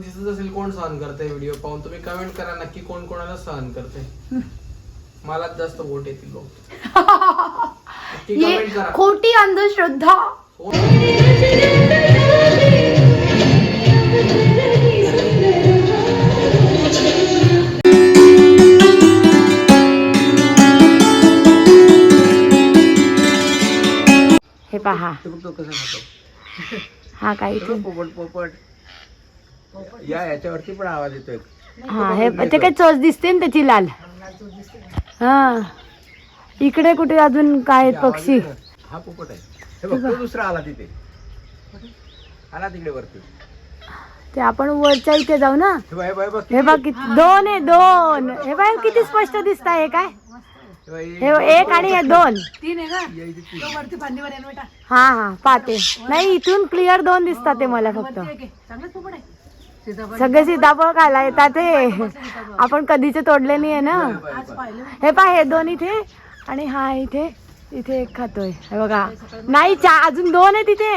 दिसत असेल कोण सहन करते व्हिडिओ पाहून तुम्ही कमेंट करा नक्की कोण कोणाला सहन करते मलाच जास्त वोट येतील नक्की कमेंट करा. खोटी अंधश्रद्धा. हे पहा. तो कसा खातो हा काय इथे? पोपट पोपट. या याच्यावरती पण आवाज येतोय. हा हे ते काय चोच दिसते ना त्याची लाल. हा. इकडे कुठे अजून काय आहेत पक्षी? हा पोपट आहे. हे बघ तो दुसरा आला तिथे. आला तिकडे वरती. ते आपण वरच्या इथे जाऊ ना? हे बघ, हे बघ, हे बघ, हे बघ किती- दोन आहे दोन. हे बघ किती स्पष्ट दिसत आहे काय हे बघ, हे बघ, एक आणि हे दोन. या इथे तीन. हा हा पाहते. नाही इथून क्लिअर दोन दिसतात ते मला फक्त. सगळे सीताफळ खायला येतात ते आपण कधीचे तोडले नाही आहे ना. हे पहा हे दोन इथे आणि हा इथे इथे एक खातोय. हे बघा. नाही चा अजून दोन आहे तिथे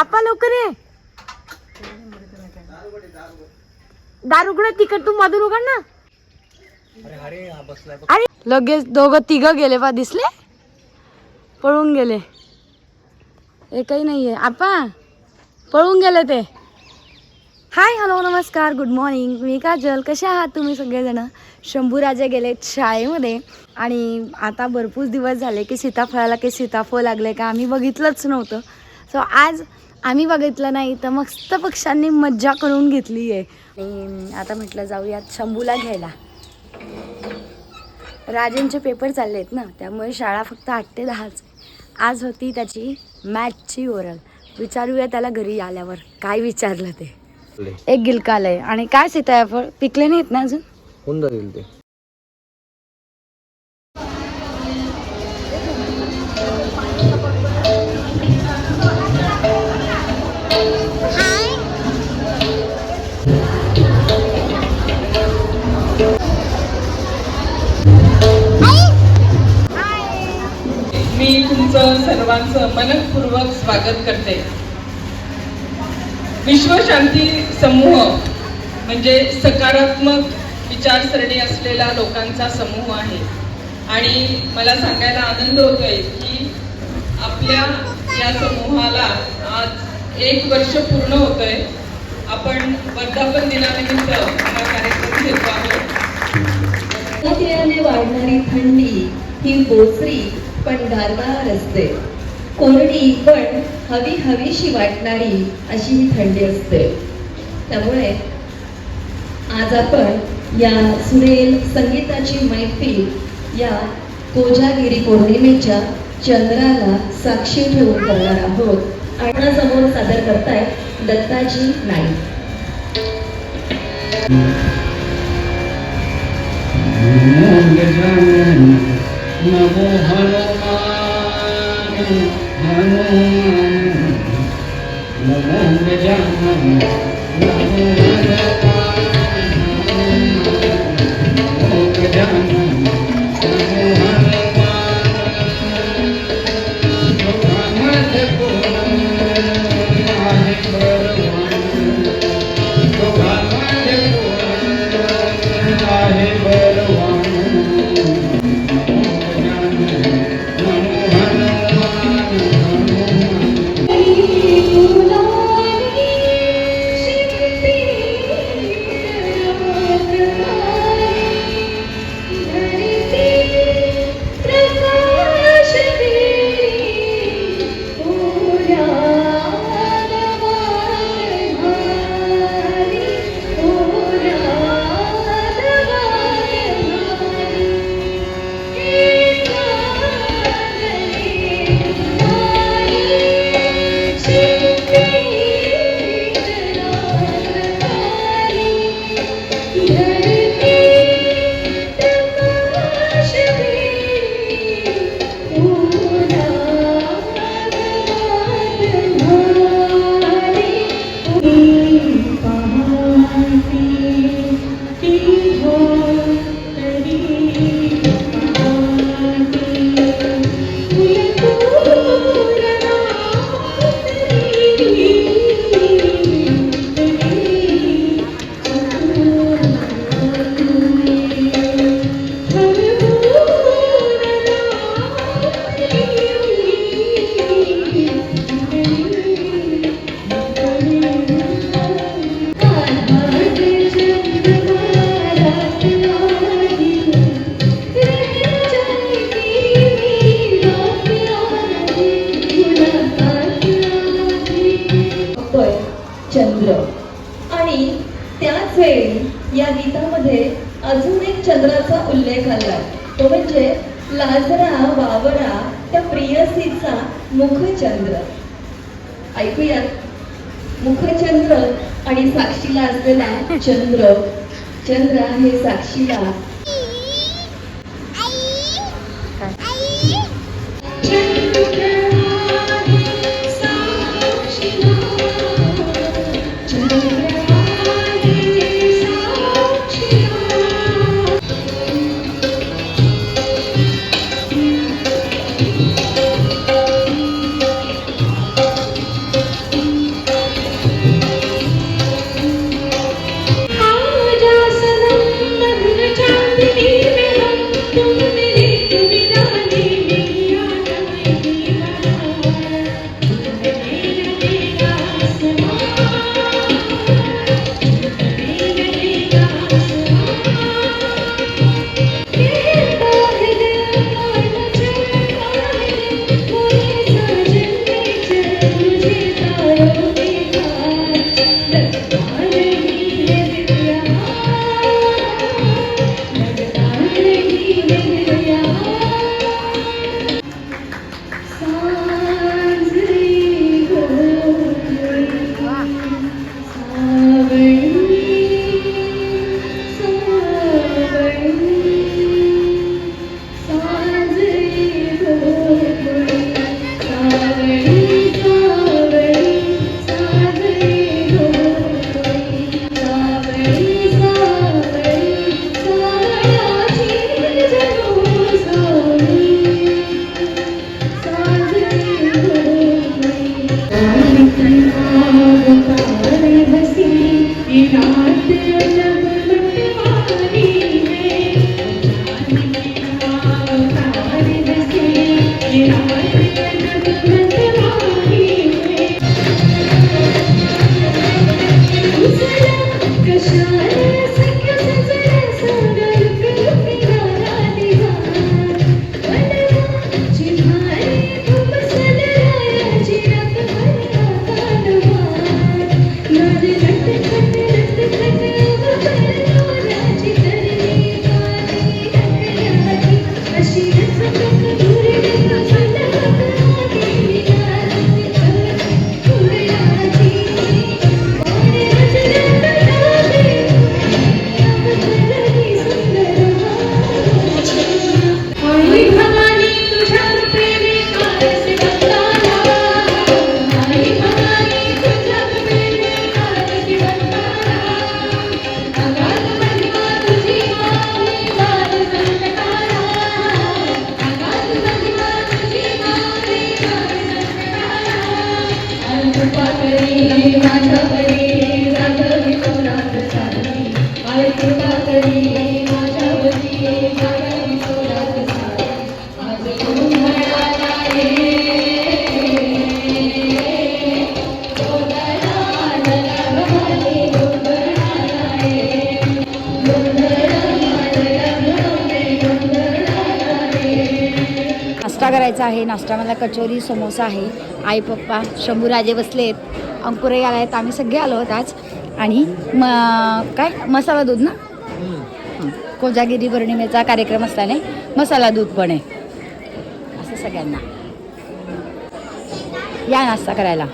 आपण लवकर ये. दारुगड उघड तिकड तू मधून उघड ना. अरे लगेच दोघं तिघं गेले पा दिसले? पळून गेले. एकही नाहीये. आपा पळून गेले ते. हाय हॅलो नमस्कार गुड मॉर्निंग मी काजल कसे आहात तुम्ही सगळेजण? शंभूराजे गेलेत शाळेमध्ये. आणि आता भरपूर दिवस झाले की सीताफळाला काही सीताफळ लागले का आम्ही बघितलंच नव्हतं. सो आज आम्ही बघितलं नाही तर मस्त पक्षांनी मज्जा करून घेतली आहे. आणि आता म्हटलं जाऊयात शंभूला घ्यायला. राजेंचे पेपर चालले आहेत ना त्यामुळे शाळा फक्त आठ ते दहाच आज होती त्याची मॅथची ओरल. विचारूया त्याला घरी आल्यावर. काय विचारलं ते? एक गिलकालय आणि काय सीताफळ पिकले नाहीत ना अजून? होऊन जाईल ते. मी तुमचं सर्वांचं मनपूर्वक स्वागत करते. विश्वशांती समूह म्हणजे सकारात्मक विचारसरणी असलेला लोकांचा समूह आहे. आणि मला सांगायला आनंद होतोय की आपल्या या समूहाला आज एक वर्ष पूर्ण होतंय. आपण वर्धापन दिनानिमित्त हा कार्यक्रम घेतो आहोत. वाढणारी थंडी ही बोचरी पण गारगार असते. कोरडी पण हवी हवीशी वाटणारी अशी ही थंडी असते. त्यामुळे आज आपण या सुरेल संगीताची मैफिल या कोजागिरी पौर्णिमेच्या चंद्राला साक्षी ठेवून करणार आहोत. आपणासमोर सादर करताय दत्ताजी नाईक. नमो नमो नमो चंद्राचा उल्लेख आला तो म्हणजे लाजरा वावरा त्या प्रियसीचा मुखचंद्र. ऐकूयात मुखचंद्र आणि साक्षीला असलेला चंद्र. चंद्र हे साक्षीला. नाश्ता करायचा आहे नाश्त्यामध्ये कचोरी समोसा आहे आई पप्पा शंभूराजे बसलेत अंकुरही आला आहेत आम्ही सगळे आलो आहोत आज. आणि म काय? मसाला दूध ना. कोजागिरी पौर्णिमेचा कार्यक्रम असल्याने मसाला दूध पण आहे. असं सगळ्यांना. या नाश्ता करायला.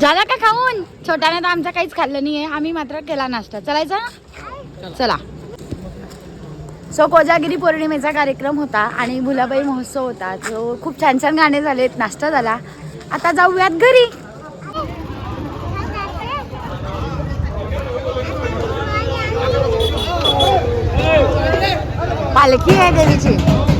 झाला का खाऊन? छोट्याने तर आमचा काहीच खाल्लं नाही आहे आम्ही मात्र केला नाश्ता. चलायचा चला. सो कोजागिरी पौर्णिमेचा कार्यक्रम होता आणि भुलाबाई महोत्सव होता. जो खूप छान छान गाणे झालेत नाश्ता झाला. आता जाऊयात घरी. पालखी आहे देवीची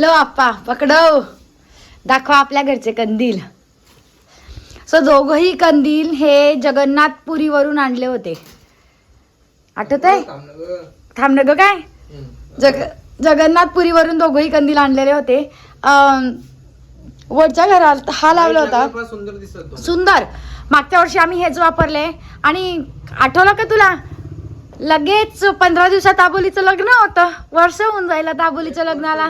लो आप्पा पकडव. दाखवा आपल्या घरचे कंदील. सो दोघही कंदील हे जगन्नाथपुरीवरून आणले होते. आठवत आहे थांब गं. थांब ग काय. जग जगन्नाथपुरीवरून दोघंही कंदील आणलेले होते. वरच्या घरात हा लावला होता. सुंदर. सुंदर. मागच्या वर्षी आम्ही हेच वापरले. आणि आठवलं का तुला? लगेच पंधरा दिवसात दाबोलीचं लग्न होतं. वर्ष होऊन जाईल दाबोलीच्या लग्नाला?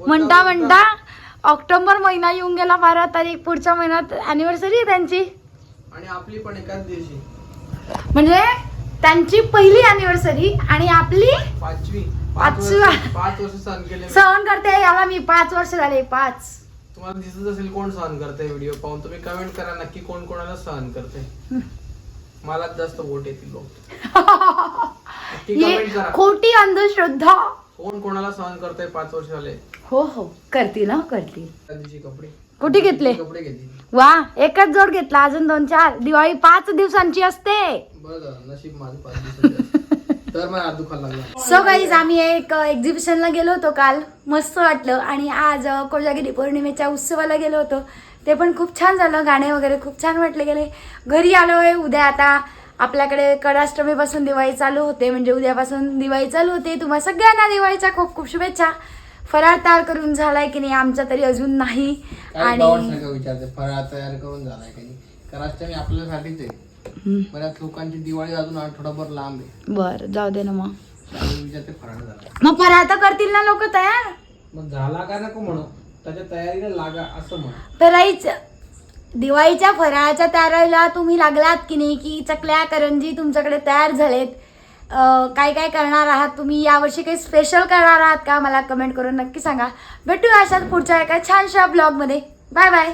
म्हणता म्हणता ऑक्टोबर महिना येऊन गेला बारा तारीख पुढच्या महिन्यात अॅनिव्हर्सरी आहे त्यांची. आणि आपली पण एकाच दिवशी. म्हणजे त्यांची पहिली अॅनिव्हर्सरी आणि आपली पाचवी. पाच. वर्ष पाच वर्ष सहन केले सहन करते याला मी पाच वर्ष झाले पाच. तुम्हाला दिसत असेल कोण सहन करते व्हिडिओ पाहून तुम्ही कमेंट करा नक्की कोण कोणाला सहन करते मला जास्त वोट येतील लोक. नक्की करा. खोटी अंधश्रद्धा. कोण कोणाला सहन करते पाच वर्ष झाले? हो हो. करतील ना करतील. कुठे घेतले? वा एकच जोड घेतला. अजून दोन चार. दिवाळी पाच दिवसांची असते. सो गाईज आम्ही एक एक्झिबिशनला गेलो होतो काल. मस्त वाटलं. आणि आज कोजागिरी पौर्णिमेच्या उत्सवाला गेलो होतो. ते पण खूप छान झालं. गाणे वगैरे खूप छान वाटले गेले. घरी आलो आहे उद्या आता आपल्याकडे कडाष्टमीपासून दिवाळी चालू होते. म्हणजे उद्यापासून दिवाळी चालू होते. तुम्हाला सगळ्यांना दिवाळीच्या खूप खूप शुभेच्छा. फराळ तयार करून झालाय की नाही आमचा तरी अजून नाही. आणि विचारते फराळ तयार करून झालाय काही कराष्ट मी आपल्यासाठीच आहे. बऱ्याच लोकांची दिवाळी अजून आठवडाभर लांब आहे. बरं जाऊ दे ना मग. विचारते फराळ झाला मग फराळ तर करतील ना लोक तयार. मग झाला का नको म्हणू त्याच्या तयारीला लागा असं म्हण. फराळीच दिवाळीच्या फराळाच्या तयारीला तुम्ही लागलात की नाही की चकल्या करंजी तुमच्याकडे तयार झालेत? काय काय करणार आहात? तुम्ही यावर्षी काही स्पेशल करणार आहात का? मला कमेंट करून नक्की सांगा. भेटूया अशाच पुढच्या एका छानशा ब्लॉगमध्ये बाय बाय